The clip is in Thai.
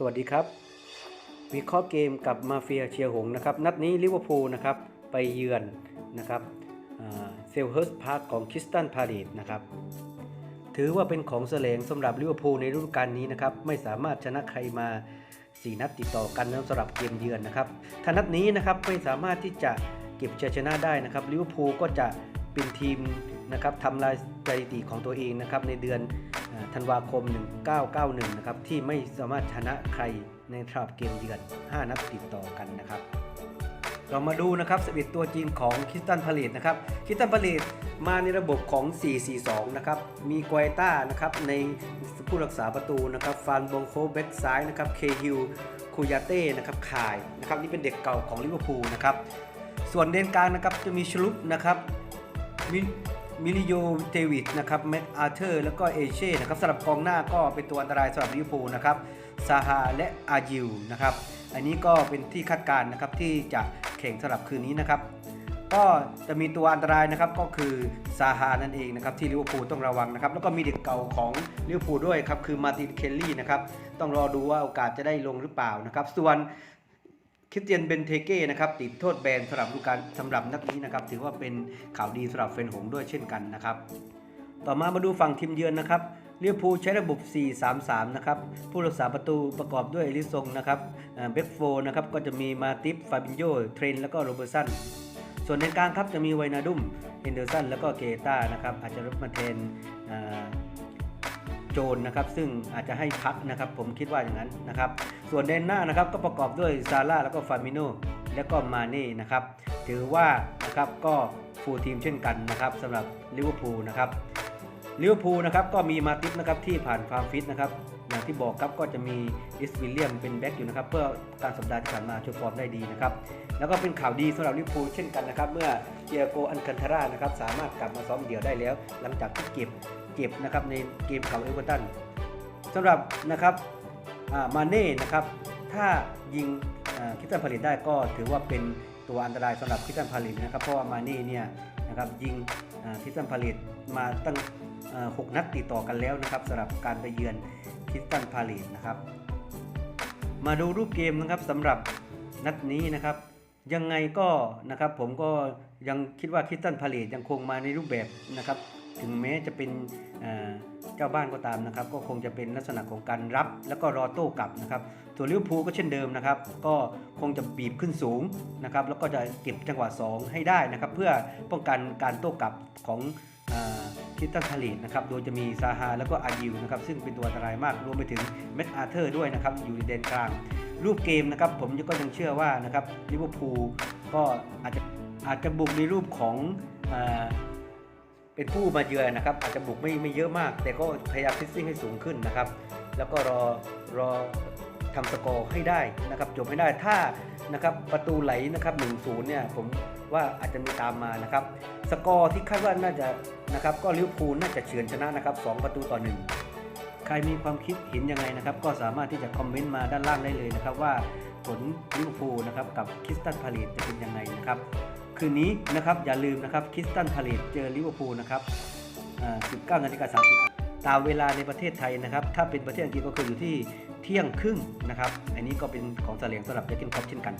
สวัสดีครับ วิเคราะห์เกมกับมาเฟียเชียร์หงนะครับ นัดนี้ลิเวอร์พูลนะครับ ไปเยือนนะครับเซลเฮิร์สพาร์คของคิสตันพาเลตนะครับ ถือว่าเป็นของแสลงสำหรับลิเวอร์พูลในฤดูกาลนี้นะครับ ไม่สามารถชนะใครมา 4 นัดติดต่อกันนะสำหรับเกมเยือนนะครับ ถ้านัดนี้นะครับไม่สามารถที่จะเก็บชัยชนะได้นะครับลิเวอร์พูลก็จะเป็นทีมนะครับทำลายสถิติของตัวเองนะครับในเดือน ธันวาคม 1991 นะครับ ที่ไม่สามารถชนะใครในรับเกมเยือน 5 นัดติดต่อกันนะครับ เรามาดูนะครับ11ตัวจริงของคริสตันพาเลตนะครับคริสตันพาเลตมาในระบบของ 4-4-2 นะครับ มีกวยต้านะครับในผู้รักษาประตูนะครับ ฟานบงโคแบ็กซ้ายนะครับ เคฮิลคูยาเต้นะครับคายนะครับ นี่เป็นเด็กเก่าของลิเวอร์พูลนะครับ ส่วนเลนกลางนะครับจะมีชลุปนะครับมิ มิลิโยเทวิดนะครับแม็กอาร์เธอร์ แล้วก็เอเช่นะครับสำหรับกองหน้าก็เป็นตัวอันตรายสำหรับลิเวอร์พูลนะครับซาฮาและอายิวนะครับอันนี้ก็เป็นที่คาดการณ์นะครับที่จะแข่งสำหรับคืนนี้นะครับก็จะมีตัวอันตรายนะครับก็คือซาฮานั่นเองนะครับที่ลิเวอร์พูลต้องระวังนะครับแล้วก็มีเด็กเก่าของลิเวอร์พูลด้วยครับคือมาร์ตินเคลลี่นะครับต้องรอดูว่าโอกาสจะได้ลงหรือเปล่านะครับส่วน คริสเตียนเบนเทเก้นะครับติดโทษแบนสำหรับฤดูกาลสำหรับนัดนี้นะครับถือว่าเป็นข่าวดีสำหรับแฟนหงด้วยเช่นกันนะครับ ต่อมามาดูฝั่งทีมเยือนนะครับลิเวพูใช้ระบบ 4-3-3 นะครับ ผู้รักษาประตูประกอบด้วยลิซงนะครับเบคโฟนะครับ ก็จะมีมาติฟ ฟาบินโย เทรน แล้วก็โรเบอร์สัน ส่วนในกลางครับจะมีไวนาดุมเฮนเดอร์สัน แล้วก็เกต้านะครับ อาจจะรับมาแทนเโจรนะครับ ซึ่งอาจจะให้พักนะครับ ผมคิดว่าอย่างนั้นนะครับ ส่วนเดนหน้านะครับก็ประกอบด้วยซาร่าแล้วก็ฟามิโนแล้วก็มาเน่นะครับ ถือว่านะครับก็ฟูลทีมเช่นกันนะครับสำหรับลิเวอร์พูลนะครับลิเวอร์พูลนะครับก็มีมาติสนะครับที่ผ่านความฟิตนะครับ ที่บอกครับก็จะมีดิสวิลเลียมเป็นแบ็กอยู่นะครับเพื่อการสัปดาห์ที่ผ่านมาโชว์ฟอร์มได้ดีนะครับแล้วก็เป็นข่าวดีสำหรับลิเวอร์พูลเช่นกันนะครับเมื่อเกียโกอันคันทาร่านะครับสามารถกลับมาซ้อมเดี่ยวได้แล้ว หลังจากที่เก็บเก็บนะครับในเกมกับเอเวอร์ตันสำหรับนะครับมาเน่นะครับถ้ายิงคิดตันผลิตได้ก็ถือว่าเป็นตัวอันตรายสำหรับคิดตันผลิตนะครับเพราะว่ามาเน่เนี่ยนะครับยิงคิดตันผลิตมาตั้งเอ่อหกนัดติดต่อกันแล้วนะครับสำหรับการไปเยือน คิสตันพาเลตนะครับ มาดูรูปเกมนะครับสำหรับนัดนี้นะครับ ยังไงก็นะครับผมก็ยังคิดว่าคิสตันพาเลตยังคงมาในรูปแบบนะครับ ถึงแม้จะเป็นเเจ้าบ้านก็ตามนะครับ ก็คงจะเป็นลักษณะของการรับ แล้วก็รอโต้กลับนะครับส่วนลิเวอร์พูลก็เช่นเดิมนะครับ ก็คงจะบีบขึ้นสูงนะครับ แล้วก็จะเก็บจังหวะ 2 ให้ได้นะครับ เพื่อป้องกันการโต้กลับของ คิสตันพาเลตนะครับ โดยจะมีซาฮาแล้วก็อายิวนะครับ ซึ่งเป็นตัวอันตรายมาก รวมไปถึงแม็กอาเธอร์ด้วยนะครับ อยู่ในแดนกลาง รูปเกมนะครับ ผมก็ยังเชื่อว่านะครับลิเวอร์พูลก็อาจจะอาจจะบุกในรูปของเป็นผู้มาเยือนนะครับ อาจจะบุกไม่ไม่เยอะมาก แต่ก็พยายามฟิซซิ่งให้สูงขึ้นนะครับ แล้วก็รอรอ ทำสกอร์ให้ได้นะครับจบให้ได้ถ้านะครับประตูไหลนะครับ1-0เนี่ยผมว่าอาจจะมีตามมานะครับสกอร์ที่คาดว่าน่าจะนะครับก็ลิเวอร์พูลน่าจะเฉือนชนะนะครับ2ประตูต่อ1ใครมีความคิดเห็นยังไงนะครับ ก็สามารถที่จะคอมเมนต์มาด้านล่างได้เลยนะครับว่าผลลิเวอร์พูลนะครับกับคริสตันพาเลตจะเป็นยังไงนะครับคืนนี้นะครับอย่าลืมนะครับคริสตันพาเลตเจอลิเวอร์พูลนะครับ19นาฬิกา30 ตามเวลาในประเทศไทยนะครับ ถ้าเป็นประเทศอังกฤษก็คืออยู่ที่เที่ยงครึ่งนะครับ อันนี้ก็เป็นของเสลงสำหรับเจคินคอปเช่นกัน